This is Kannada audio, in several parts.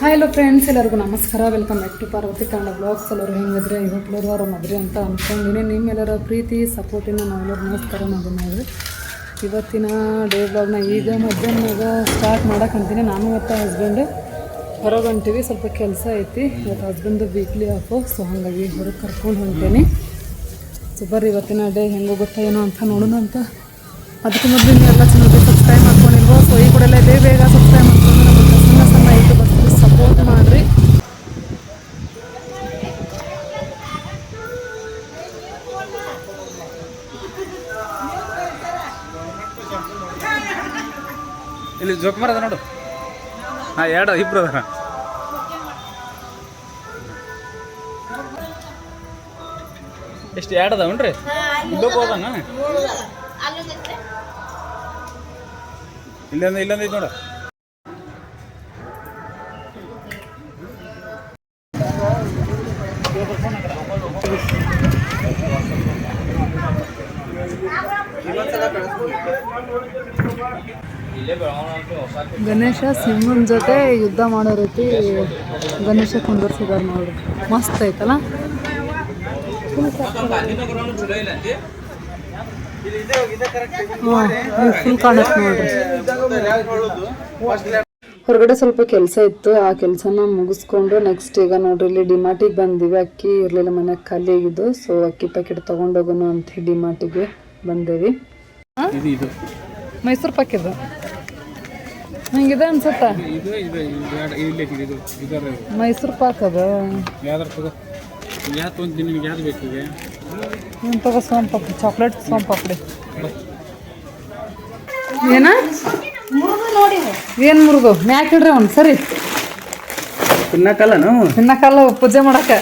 ಹಾಯ್ ಹಲೋ ಫ್ರೆಂಡ್ಸ್ ಎಲ್ಲರಿಗೂ ನಮಸ್ಕಾರ. Welcome back to Parvathi Kannada blogs ಎಲ್ಲರೂ ಹೆಂಗಿದ್ರೆ? ಇವತ್ತು ಅವರ ಮದುವೆ ಅಂತ ಅಂದ್ಕೊಂಡಿನಿ ನಿಮ್ಮೆಲ್ಲರ ಪ್ರೀತಿ ಸಪೋರ್ಟಿನ ನಾವೆಲ್ಲರೂ ನಮಸ್ಕಾರ ಮಾಡೋದು ನಾವು. ಇವತ್ತಿನ ಡೇ ಬ್ಲಾಗ್ನ ಈಗ ಮಧ್ಯಾಹ್ನದಾಗ ಸ್ಟಾರ್ಟ್ ಮಾಡೋಕ್ಕಂತೀನಿ ನಾನು ಮತ್ತು ಹಸ್ಬೆಂಡ್ ಹೊರಗೆ ಸ್ವಲ್ಪ ಕೆಲಸ ಐತಿ. ಇವತ್ತು ಹಸ್ಬೆಂಡು ವೀಕ್ಲಿ ಆಫು ಸೊ ಹಾಗಾಗಿ ಹೊರಗೆ ಕರ್ಕೊಂಡು ಹೊಂಟೇನಿ. ಸೊ ಬರ್ರಿ ಇವತ್ತಿನ ಡೇ ಹೆಂಗೆ ಹೋಗುತ್ತಾ ಏನೋ ಅಂತ ನೋಡೋಣ ಅಂತ. ಅದಕ್ಕೆ ಮೊದಲು ಎಲ್ಲ ಚೆನ್ನಾಗಿ ಸಬ್ಸ್ಕ್ರೈಬ್ ಮಾಡ್ಕೊಂಡಿಲ್ವೋ? ಸೊ ಈ ಕೂಡಲೇ ಬೇಗ ಬೇಗ ಸಬ್ಸ್ಕ್ರೈಬ್ ಮಾಡ್ಕೊಂಡು ಜೋಕುಮಾರ್ ಅದ ನೋಡು. ಹಾಂ ಎರಡು ಇಬ್ರು ಅದಾರ. ಎಷ್ಟು ಎರಡು ಅದಾವನ್ರಿ? ಇಲ್ಲೋಕ್ ಹೋದನ? ಇಲ್ಲೊಂದು ಇಲ್ಲೊಂದು ಐತೆ ನೋಡು. ಗಣೇಶ ಸಿಂಹನ ಜೊತೆ ಯುದ್ಧ ಮಾಡೋ ರೀತಿ ಗಣೇಶ ಕುಂದರ್ಸಿದಾರೆ ನೋಡ್ರಿ. ಮಸ್ತ್ ಐತಲ್ಲ? ನೋಡ್ರಿ. ಹೊರಗಡೆ ಸ್ವಲ್ಪ ಕೆಲಸ ಇತ್ತು, ಆ ಕೆಲಸನ ಮುಗಿಸ್ಕೊಂಡು ನೆಕ್ಸ್ಟ್ ಈಗ ನೋಡ್ರಿ, ಇಲ್ಲಿ ಡಿಮಾರ್ಟಿಗೆ ಬಂದಿವಿ. ಅಕ್ಕಿ ಇರಲಿಲ್ಲ, ಮನೆ ಖಾಲಿ ಆಗಿದ್ದು. ಸೊ ಅಕ್ಕಿ ಪ್ಯಾಕೆಟ್ ತೊಗೊಂಡೋಗೋಣ ಅಂತ ಡಿಮಾರ್ಟಿಗೆ ಬಂದೇವಿ. ಮೈಸೂರು ಪಾಕ್ ಇದು ಹಂಗಿದೆ ಅನ್ಸುತ್ತ ಇದು ಇದರ ಮೈಸೂರು ಪಾಕ್ ಅದು ಯಾವ್ದಾರು ತಗೋ ಯಾವ್ದು ತೊಗೊಂತೀನಿ ನಿಮ್ಗೆ ಯಾವ್ದು ಬೇಕು ಈಗ ಏನು ತಗೋ ಸೋಮ್ ಪಾಪಡಿ ಚಾಕ್ಲೇಟ್ ಸೋಮ್ ಪಾಪಡಿ ಏನ ಏನು ಮುರಿದು ಮ್ಯಾಕ್ ಇಡ್ರಿ ಅವ್ನು ಸರಿ ತಿನ್ನಕ್ಕಲ್ಲ ನಾವು ತಿನ್ನಕ್ಕಲ್ಲ ಪೂಜೆ ಮಾಡಕ್ಕೆ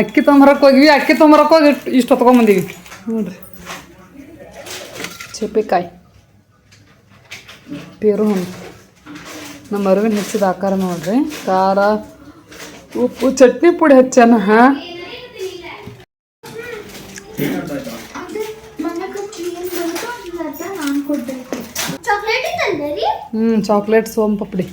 ಅಕ್ಕಿ ತೊಂಬರಕ್ಕೆ ಹೋಗಿವಿ ಅಕ್ಕಿ ತೊಂಬರಕ್ಕೆ ಹೋಗಿ ಇಷ್ಟು ಇಷ್ಟು ಹೊತ್ಕೊಂಬಂದೀವಿ ನೋಡ್ರಿ ಚೇಪಿಕಾಯಿ ಪೇರು ಹಣ್ಣು ನಮ್ಮ ಅರಿವಿನ ಹೆಚ್ಚಿದ ಆಕಾರ ನೋಡ್ರಿ ಖಾರ ಉಪ್ಪು ಚಟ್ನಿ ಪುಡಿ ಹಚ್ಚನ ಹಾಂ ಚಾಕ್ಲೇಟ್ ತಂದರಿ ಹ್ಞೂ ಚಾಕ್ಲೇಟ್ ಸೋಮ್ ಪಪಡಿ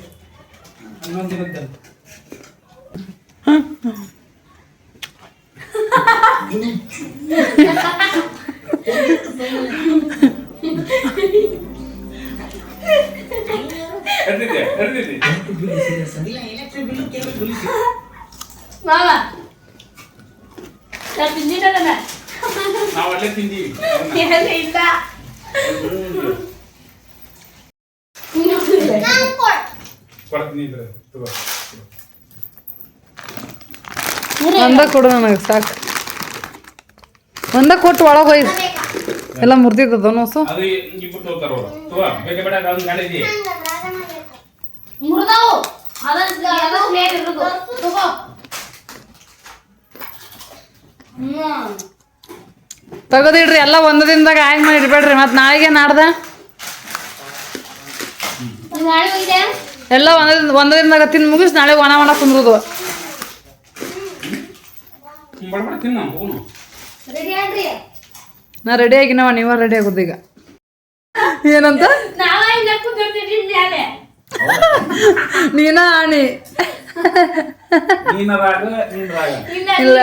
ಮಾಮ ನಾ ತಿಂದಿದ್ದಲ್ಲ ನಾವು ಅಲ್ಲೇ ತಿಂದೀವಿ ಇಲ್ಲ ನಾನು ಕೊಡ್ ಕೊಡ್ತೀನಿ ಇದ್ರೆ ತಗೋ ಒಂದ ಕೊಡು ನನಗೆ ಸಾಕು ಒಂದ ಕೊಟ್ಟು ಒಳಗೆ ಹೋಯ್ತು ಎಲ್ಲ ಮುರಿದಿದ್ದದ ನೋಸು ಅದು ತಗೋತಾರ ಅವರು. ತಗೋ ಬೇಕ ಬೇಡ ಅದನ್ನ ಗಾಡಿ ಇದೆಯಾ ಮುರ್ದಾವು. ಅದನ್ನ ಎಲ್ಲ ಪ್ಲೇಟ್ ಇರೋದು ತಗೋ. ಹ್ಮ್ ತೆಗೆದಿಡ್ರಿ ಎಲ್ಲ ಒಂದು ದಿನದಾಗ ಆಯ್ ಮಾಡಿ ಇಡ್ಬೇಡ್ರಿ. ಮತ್ತು ನಾಳೆಗೆ ನಾಡ್ದ? ಎಲ್ಲ ಒಂದೇ? ಒಂದು ದಿನದಾಗ ತಿಂದು ಮುಗಿಸಿ ನಾಳೆ ಒಣ ಒಣ ಕುಂದ್ರದು. ತಿನ್ನ ರೆಡಿ ಆದ್ರಿ ನಾ ರೆಡಿ ಆಗಿನವ ನೀವ ರೆಡಿ ಆಗೋದು ಈಗ ಏನಂತ ನೀನ ಆಣಿ ಇಲ್ಲ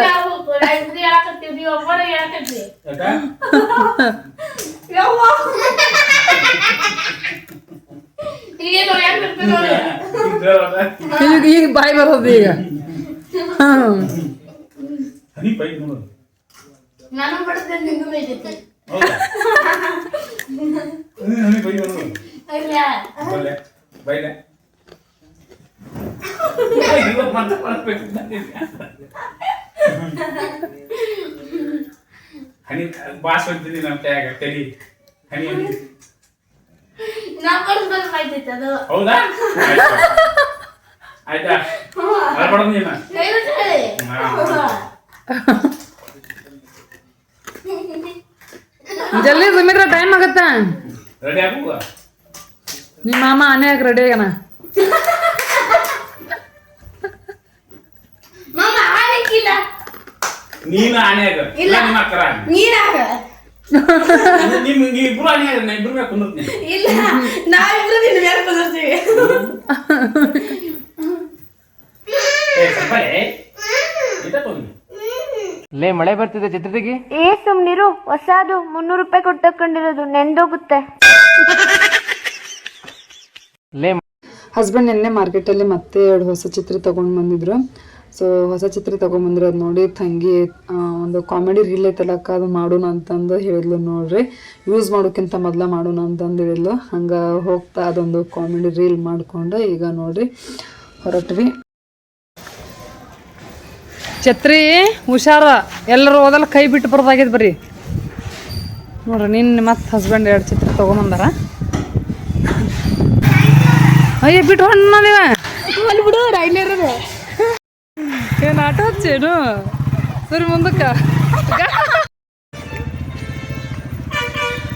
ಈಗ ಈಗ ಬಾಯಿ ಬರೋದು ಈಗ ಹ್ಮ್. ನಾನು ಬಡದೆ ಬೇಕೈತಿ ಹೌದಾ? ಹನಿ ಬಾಸ್ ಅಂತೀನಿ ನಮ್ಮ ಟ್ಯಾಗ ತಡಿ. ಹನಿ ನಾ ನಾ ಬಡದ್ ಬೈತೈತಿ ಅದು. ಹೌದಾ? ಆಯ್ತು. ಆಯ್ತಾ? ಅಳ್ಬಾರ್ದು ನೀನು? ಹೇಳಿ ಜಲ್ದಿ ಸುಮಿತ್ರ ಟೈಮ್ ಆಗತ್ತ. ರೆಡಿ ಆಗುವ ನಿಮ್ಮ ಮಾಮ ಅನೇಕ ರೆಡಿ ಆಗ್ಯಾನ? ಮಾಮ ಆಲಿಕ್ಕಿಲ್ಲ ನೀನು ಇಲ್ಲ. ನಿಮ್ಮ ಅಕ್ಕರ ಆನೆ. ನೀನಾಗ ನಿಮ್ ನೀವು ಇಬ್ರು ಆನೆ ಆಗ ನಾ ಇಬ್ರು ಬೇಕು ಕುಂದಿರ್ತೀನಿ. ಇಲ್ಲ ನಾವಿಬ್ರು ನಿನ್ನ ಮೇಲೆ ಕುದಿರ್ತೀವಿ. ಲೇ ಮಳೆ ಬರ್ತಿದೆ ಚಿತ್ರದಿಗೆ ಏ ಸುಮ್ನಿರು. ಹೊಸದು ಮುನ್ನೂರು ರೂಪಾಯಿ ಕೊಟ್ಟು ತಕೊಂಡಿರೋದು ನೆಂದೋಗುತ್ತೆ. ಲೇ ಹಸ್ಬೆಂಡ್ ನಿನ್ನೆ ಮಾರ್ಕೆಟಲ್ಲಿ ಮತ್ತೆ ಎರಡು ಹೊಸ ಚಿತ್ರ ತಗೊಂಡು ಬಂದಿದ್ರು. ಸೊ ಹೊಸ ಚಿತ್ರ ತೊಗೊಂಬಂದ್ರೆ ಅದು ನೋಡಿ ತಂಗಿ ಒಂದು ಕಾಮಿಡಿ ರೀಲ್ ಐತಲಕ್ಕ ಅದು ಮಾಡೋಣ ಅಂತಂದು ಹೇಳಿದ್ಲು ನೋಡ್ರಿ. ಯೂಸ್ ಮಾಡೋಕ್ಕಿಂತ ಮೊದಲ ಮಾಡೋಣ ಅಂತಂದು ಹೇಳಿದ್ಲು. ಹಂಗೆ ಹೋಗ್ತಾ ಅದೊಂದು ಕಾಮಿಡಿ ರೀಲ್ ಮಾಡಿಕೊಂಡು ಈಗ ನೋಡ್ರಿ ಹೊರಟ್ವಿ. ಛತ್ರಿ ಹುಷಾರ. ಎಲ್ಲರೂ ಓದಲ್ಲ ಕೈ ಬಿಟ್ಟು ಬರೋದಾಗ್ಯದ ಬರ್ರಿ. ನೋಡ್ರಿ ನಿನ್ನ ಮತ್ತೆ ಹಸ್ಬೆಂಡ್ ಎರಡು ಛತ್ರಿ ತೊಗೊಂಬಂದಾರ ಅಯ್ಯ ಬಿಟ್ಟು ಹೊಣ್ಣದಿವ ಅಲ್ಲಿ ಬಿಡು ಏನು ಆಟ ಹಚ್ಚೇನು ಸರಿ ಮುಂದಕ್ಕೆ.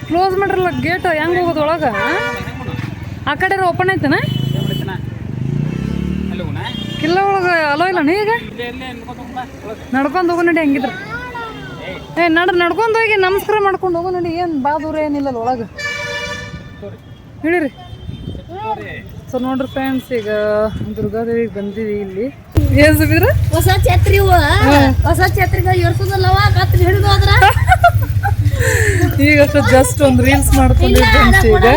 ಕ್ಲೋಸ್ ಮಾಡ್ರಲ್ಲ ಗೇಟ್ ಹೆಂಗೆ ಹೋಗೋದು ಒಳಗೆ? ಆ ಕಡೆ ಓಪನ್ ಐತನ? ಕಿಲ್ಲ ಒಳಗೆ ಅಲೋ ಇಲ್ಲ ನೀ ಈಗ? ನಡ್ಕೊಂಡು ಹೋಗೋ ನಡಿ ಹಂಗಿದ್ರ. ಏ ನಡ್ ನಡ್ಕೊಂಡು ಹೋಗಿ ನಮಸ್ಕಾರ ಮಾಡ್ಕೊಂಡು ಹೋಗು ನಡಿ ಏನು ಬಾ ದೂರ ಏನಿಲ್ಲ ಒಳಗೆ. ಹೇಳಿರಿ ಸೊ ನೋಡ್ರಿ ಫ್ರೆಂಡ್ಸ್ ಈಗ ದುರ್ಗಾದೇವಿಗೆ ಬಂದೀವಿ ಇಲ್ಲಿ. ಏನು ಸುಬಿದ್ರ? ಹೊಸ ಛತ್ರಿ ಹೊಸ ಛತ್ರಿಗ ಏರ್ಸೋದಲ್ಲವ ಕತ್ರಿ ಹಿಡಿದು ಹೋದ್ರ? ಈಗ ಅಷ್ಟು ಜಸ್ಟ್ ಒಂದು ರೀಲ್ಸ್ ಮಾಡ್ಕೊಂಡಿದ್ದೆ ಈಗ.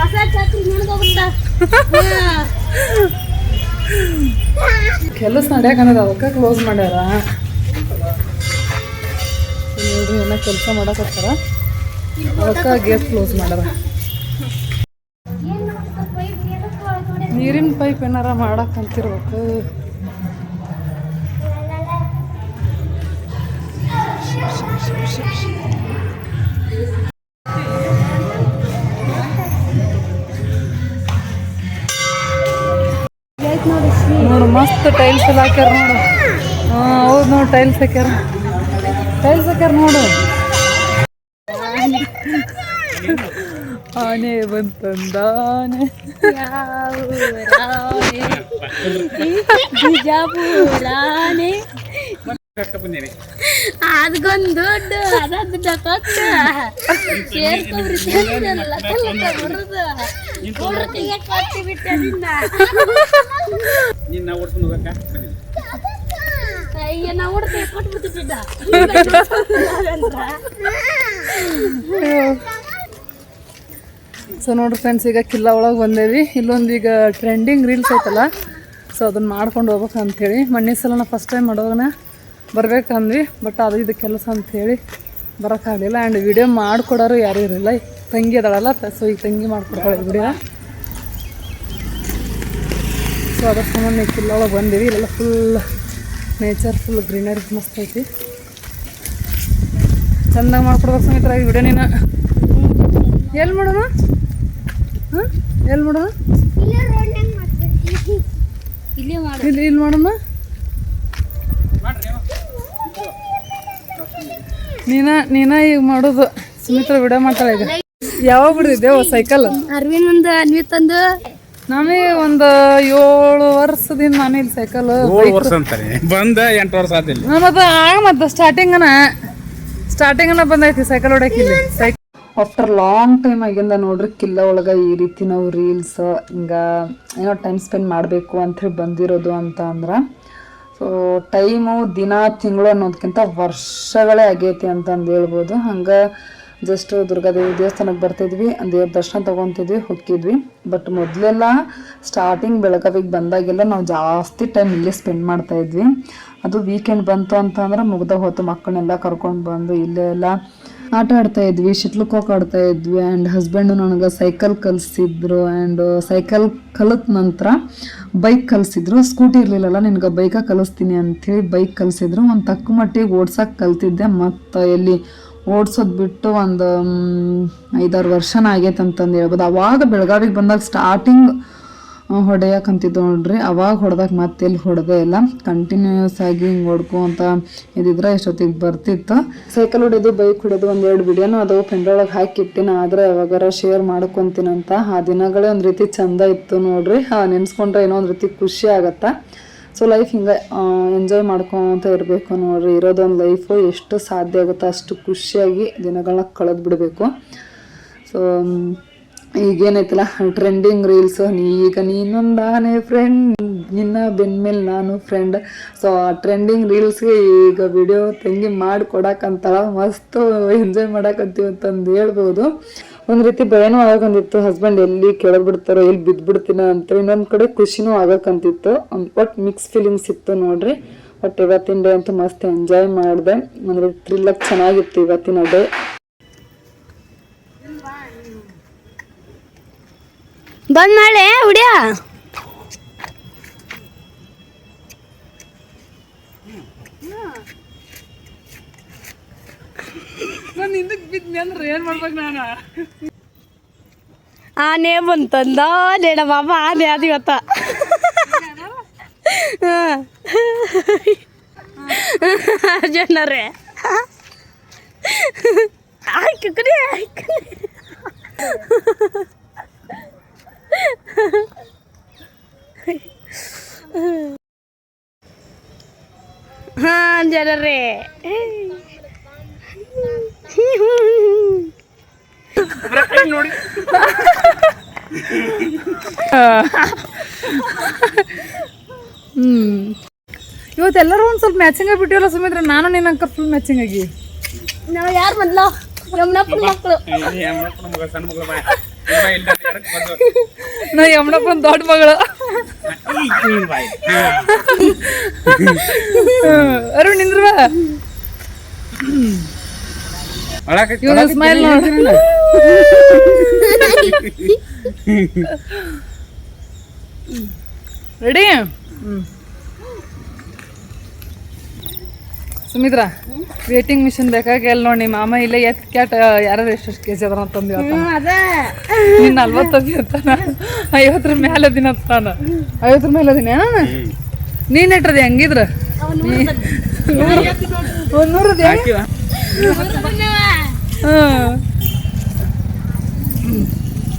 ಹೊಸ ಛತ್ರಿ ಹಿಡಿದು ಹೋಗ್ಬಿಟ್ಟ. ಕೆಲಸ ನಡ್ಯಾಕಂದದ ಅದಕ್ಕೆ ಕ್ಲೋಸ್ ಮಾಡ್ಯಾರ. ನೋಡ್ರಿ ಏನೋ ಕೆಲಸ ಮಾಡಕತ್ತಾರ. ಅದಕ್ಕೆ ಗೇಟ್ ಕ್ಲೋಸ್ ಮಾಡ್ಯಾರ. ನೀರಿನ ಪೈಪ್ ಏನಾರ ಮಾಡಕ್ ಅಂತಿರ್ಬೇಕು. ನೋಡು ಮಸ್ತ್ ಟೈಲ್ಸ್ ಎಲ್ಲ ಹಾಕ್ಯಾರ ನೋಡು. ಹಾಂ, ಹೌದು ನೋಡು ಟೈಲ್ಸ್ ಹಾಕ್ಯಾರ. ಟೈಲ್ಸ್ ಹಾಕ್ಯಾರ ನೋಡು. ಆನೆ ಬಂತಂದಾನೆ. ಬಿಜಾಪುರಾನೆ? ಅದಕ್ಕೊಂದು ದೊಡ್ಡ ಅದ ದುಡ್ಡ ಕೊಟ್ಟ ಸೇರ್ಕೊಬ್ರಿ ಬರುದು. ಕೊಡ್ರತಿಗೆ ಕೊಟ್ಟಿ ಬಿಟ್ಟ ನಿನ್ನ ನಿನ್ನ ಓಡ್ಕೊಂಡು ಹೋಗಕ್ಕ? ಅಯ್ಯ ನಾ ಉಡ್ತೀವಿ ಕೊಟ್ಬಿಟ್ಟಿದ್ದ ಸೊ ನೋಡ್ರಿ ಫ್ರೆಂಡ್ಸ್ ಈಗ ಕಿಲ್ಲ ಒಳಗೆ ಬಂದೇವಿ. ಇಲ್ಲೊಂದು ಈಗ ಟ್ರೆಂಡಿಂಗ್ ರೀಲ್ಸ್ ಐತಲ್ಲ. ಸೊ ಅದನ್ನ ಮಾಡ್ಕೊಂಡು ಹೋಗ್ಬೇಕು ಅಂಥೇಳಿ ಮಣ್ಣಿನ ಸಲ ಫಸ್ಟ್ ಟೈಮ್ ಮಾಡೋದನ್ನ ಬರ್ಬೇಕಂದ್ವಿ ಬಟ್ ಅದು ಇದು ಕೆಲಸ ಅಂಥೇಳಿ ಬರೋಕ್ಕಾಗಲಿಲ್ಲ. ಆ್ಯಂಡ್ ವಿಡಿಯೋ ಮಾಡಿಕೊಡೋರು ಯಾರೂ ಇರಲಿಲ್ಲ. ತಂಗಿ ಅದಳಲ್ಲ ಸೊ ಈಗ ತಂಗಿ ಮಾಡ್ಕೊಡ್ತಾಳೆ ವಿಡಿಯೋ ಸೊ ಅದ್ರ ಸಂಬಂಧ ಕಿಲ್ಲೊಳಗೆ ಬಂದೀವಿ. ಇಲ್ಲೆಲ್ಲ ಫುಲ್ ನೇಚರ್ ಫುಲ್ ಗ್ರೀನರಿ ಮಸ್ತ್ ಐತಿ. ಚೆಂದಾಗಿ ಮಾಡ್ಕೊಡ್ಬೇಕು ಸಮೇತ ಈ ವಿಡಿಯೋ ನೀನು. ಎಲ್ಲಿ ಮಾಡೋಣ? ಹಾಂ? ಎಲ್ಲಿ ಮಾಡೋಣ? ಇಲ್ಲೇ ಮಾಡಿ ಇಲ್ಲಿ ಇಲ್ಲಿ ಮಾಡೋಣ? ನೀನ ನೀನ ಈಗ ಮಾಡೋದು ಸುಮಿತ್ರ ವಿಡಿಯೋ ಮಾಡ್ತಾಳೆ ಈಗ. ಯಾವಾಗ ಬಿಡಿದ್ದೇವು ಸೈಕಲ್ ಅರವಿಂದ್ ಒಂದು ಅನ್ವಿತ್ ತಂದು. ನಾನೇ ಒಂದು ಏಳು ವರ್ಷದಿಂದ ನಾನು ಇಲ್ಲಿ ಸೈಕಲ್ ಏಳು ವರ್ಷ ಅಂತಾರೆ ಬಂದ ಎಂಟು ವರ್ಷ ಆದಿಲ್ಲ ಮತ್ತೆ ಆಗ ಮತ್ತೆ ಸ್ಟಾರ್ಟಿಂಗನ ಸ್ಟಾರ್ಟಿಂಗನ ಬಂದೈತಿ ಸೈಕಲ್ ಹೊಡಕ್ಕೆ ಇಲ್ಲಿ. ಸೈಕಲ್ ಆಫ್ಟರ್ ಲಾಂಗ್ ಟೈಮ್ ಆಗಿಂದ ನೋಡ್ರಿ ಕಿಲ್ಲ ಒಳಗೆ ಈ ರೀತಿ ನಾವು ರೀಲ್ಸ್ ಹಿಂಗ ಏನೋ ಟೈಮ್ ಸ್ಪೆಂಡ್ ಮಾಡಬೇಕು ಹೇಳಿ ಬಂದಿರೋದು ಅಂತ ಅಂದ್ರೆ ಸೊ ಟೈಮು ದಿನ, ತಿಂಗಳು ಅನ್ನೋದಕ್ಕಿಂತ ವರ್ಷಗಳೇ ಆಗೈತಿ ಅಂತಂದು ಹೇಳ್ಬೋದು. ಹಂಗೆ ಜಸ್ಟ್ ದುರ್ಗಾದೇವಿ ದೇವಸ್ಥಾನಕ್ಕೆ ಬರ್ತಿದ್ವಿ, ದೇವ್ರ ದರ್ಶನ ತೊಗೊತಿದ್ವಿ ಹೊಕ್ಕಿದ್ವಿ ಬಟ್ ಮೊದಲೆಲ್ಲ ಸ್ಟಾರ್ಟಿಂಗ್ ಬೆಳಗಾವಿಗೆ ಬಂದಾಗೆಲ್ಲ ನಾವು ಜಾಸ್ತಿ ಟೈಮ್ ಇಲ್ಲೇ ಸ್ಪೆಂಡ್ ಮಾಡ್ತಾಯಿದ್ವಿ ಅದು ವೀಕೆಂಡ್ ಬಂತು ಅಂತಂದ್ರೆ ಮುಗ್ದ ಹೊತ್ತು ಮಕ್ಕಳನ್ನೆಲ್ಲ ಕರ್ಕೊಂಡು ಬಂದು ಇಲ್ಲೇ ಎಲ್ಲ ಆಟ ಆಡ್ತಾ ಇದ್ವಿ ಶಟ್ಲ್ ಕಾಕ್ ಆಡ್ತಾ ಇದ್ವಿ ಆ್ಯಂಡ್ ಹಸ್ಬೆಂಡು ನನಗೆ ಸೈಕಲ್ ಕಲಿಸಿದ್ರು ಆ್ಯಂಡ್ ಸೈಕಲ್ ಕಲಿತ ನಂತರ ಬೈಕ್ ಕಲಿಸಿದ್ರು. ಸ್ಕೂಟಿ ಇರಲಿಲ್ಲಲ್ಲ, ನಿನಗೆ ಬೈಕ ಕಲಿಸ್ತೀನಿ ಅಂಥೇಳಿ ಬೈಕ್ ಕಲಿಸಿದ್ರು. ಒಂದು ತಕ್ಕ ಮಟ್ಟಿಗೆ ಓಡ್ಸೋಕೆ ಕಲ್ತಿದ್ದೆ. ಮತ್ತು ಎಲ್ಲಿ ಓಡ್ಸೋದು ಬಿಟ್ಟು ಒಂದು ಐದಾರು ವರ್ಷನ ಆಗೈತೆ ಅಂತಂದು ಹೇಳ್ಬೋದು. ಆವಾಗ ಬೆಳಗಾವಿಗೆ ಬಂದಾಗ ಸ್ಟಾರ್ಟಿಂಗ್ ಹೊಡೆಯಕ್ಕಂತಿದ್ದು ನೋಡ್ರಿ. ಅವಾಗ ಹೊಡೆದಾಗ ಮತ್ತೆ ಎಲ್ಲಿ ಹೊಡೆದೇ ಇಲ್ಲ. ಕಂಟಿನ್ಯೂಸ್ ಆಗಿ ಹಿಂಗೆ ಹೊಡ್ಕೊಂತ ಇದ್ದಿದ್ರೆ ಎಷ್ಟೊತ್ತಿಗೆ ಬರ್ತಿತ್ತು. ಸೈಕಲ್ ಹೊಡೆದು ಬೈಕ್ ಹೊಡೆದು ಒಂದೆರಡು ವಿಡಿಯೋನು ಅದು ಪೆಂಡೊಳಗೆ ಹಾಕಿಟ್ಟಿನ. ಆದ್ರೆ ಯಾವಾಗಾರ ಶೇರ್ ಮಾಡ್ಕೊತೀನಂತ ಆ ದಿನಗಳೇ ಒಂದು ರೀತಿ ಚಂದ ಇತ್ತು ನೋಡ್ರಿ. ನೆನೆಸ್ಕೊಂಡ್ರೆ ಏನೋ ಒಂದು ರೀತಿ ಖುಷಿ ಆಗತ್ತಾ? ಸೊ ಲೈಫ್ ಹಿಂಗೆ ಎಂಜಾಯ್ ಮಾಡ್ಕೊತ ಇರಬೇಕು ನೋಡ್ರಿ. ಇರೋದೊಂದು ಲೈಫು ಎಷ್ಟು ಸಾಧ್ಯ ಆಗುತ್ತೋ ಅಷ್ಟು ಖುಷಿಯಾಗಿ ದಿನಗಳನ್ನ ಕಳೆದು ಬಿಡಬೇಕು ಸೊ ಈಗೇನೈತಲ್ಲ ಟ್ರೆಂಡಿಂಗ್ ರೀಲ್ಸ್ ಈಗ ನೀನೊಂದಾನೆ ಫ್ರೆಂಡ್ ನಿನ್ನ ಬೆನ್ಮೇಲೆ ನಾನು ಫ್ರೆಂಡ್ ಸೊ ಆ ಟ್ರೆಂಡಿಂಗ್ ರೀಲ್ಸ್ಗೆ ಈಗ ವಿಡಿಯೋ ತಂಗಿ ಮಾಡಿ ಮಸ್ತು ಎಂಜಾಯ್ ಮಾಡಕ್ಕಂತೀವಿ ಅಂತಂದು ಹೇಳ್ಬೋದು. ಒಂದು ರೀತಿ ಭಯನೂ ಆಗಕ್ಕಂತಿತ್ತು ಹಸ್ಬೆಂಡ್ ಎಲ್ಲಿ ಕೆಳಗೆ ಬಿಡ್ತಾರೋ ಎಲ್ಲಿ ಬಿದ್ದುಬಿಡ್ತೀನ ಅಂತ ಇನ್ನೊಂದು ಕಡೆ ಖುಷಿನೂ ಆಗಕ್ಕಂತಿತ್ತು ಒಟ್ಟು ಮಿಕ್ಸ್ ಫೀಲಿಂಗ್ಸ್ ಇತ್ತು ನೋಡ್ರಿ. ಬಟ್ ಇವತ್ತಿನ ಡೇ ಅಂತೂ ಮಸ್ತ್ ಎಂಜಾಯ್ ಮಾಡಿದೆ. ಅಂದರೆ ಥ್ರಿಲ್ಲಕ್ಕೆ ಚೆನ್ನಾಗಿತ್ತು ಇವತ್ತಿನ ಡೇ ಬಂದ್ ಮಾಡಿ ಹುಡಿಯ ಆನೆ ಬಂತಂದ ನೇಡ ಬಾಬಾ ಆನೆ ಅದು ಇವತ್ತ. ಜನರೇ ಆಯ್ಕೆ ಕಡೆ ಹಾ ಜನರೇ ನೋಡಿ ಹ್ಮ್ ಇವತ್ತೆಲ್ಲರೂ ಒಂದು ಸ್ವಲ್ಪ ಮ್ಯಾಚಿಂಗ್ ಆಗಿಬಿಟ್ಟಿವಲ್ಲ ಸುಮಿತ್ರ ನಾನು ನಿನ್ನ ಅಂಕ ಫುಲ್ ಮ್ಯಾಚಿಂಗ್ ಆಗಿ. ನಾವು ಯಾರು ಮೊದ್ಲ? ಯಮುನಪ್ಪನ ಮಕ್ಕಳು ಮಗ ಸಣ್ಣ ಮಗಳು ಬಾ ಬಾ ಇಲ್ಲ ಯಾರಕ್ಕೆ ಬಂದು ನಾ ಯಮನಪ್ಪನ ದೊಡ್ಡ ಮಗಳು ಬಾಯ್ ಅರುಣ್ ನಿಂದ್ರವ ಒಳಕ್ಕೆ ಇವನು ಸ್ಮೈಲ್ ನೋಡಿ ರೆಡಿ ಸುಮಿತ್ರ ವೇಟಿಂಗ್ ಮಿಷನ್ ಬೇಕಾಗಿ ಎಲ್ಲಿ ನೋಡಿ ನಿಮ್ಮ ಮಾಮ ಇಲ್ಲೇ ಎತ್ ಕ್ಯಾಟ್ ಯಾರು ಎಷ್ಟು ಕೆ ಜಿ ಅದಾರ ತಂದಿ ನೀನು ನಲ್ವತ್ತದಿ ಅಂತಾನ ಐವತ್ತರ ಮೇಲೆ ದಿನ ಅಂತಾನ ಐವತ್ತರ ಮೇಲೆ ದಿನ ನೀನ್ ಇಟ್ರದಿ ಹೆಂಗಿದ್ರ?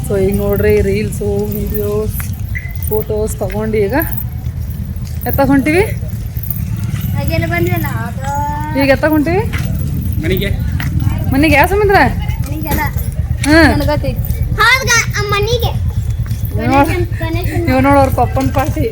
ಸೊ ಈಗ ನೋಡ್ರಿ ರೀಲ್ಸು ವಿಡಿಯೋಸ್ ಫೋಟೋಸ್ ತಗೊಂಡು ಈಗ ಎತ್ತಕ್ ಹೊಂಟಿವಿ ಹಾಗೆಲ್ಲ ಬಂದ್ವಲ್ಲ ಅದು ಈಗ ಎತ್ತಕ್ ಹೊಂಟಿವಿ ಮನೆಗೆ. ಮನೆಗೆ ಯಾವ ಸಮುದ್ರ? ಮನೆಗೆ. ಇವ್ ನೋಡ್. ಅವ್ರ ಪಪ್ಪನ ಪಾರ್ಟಿ.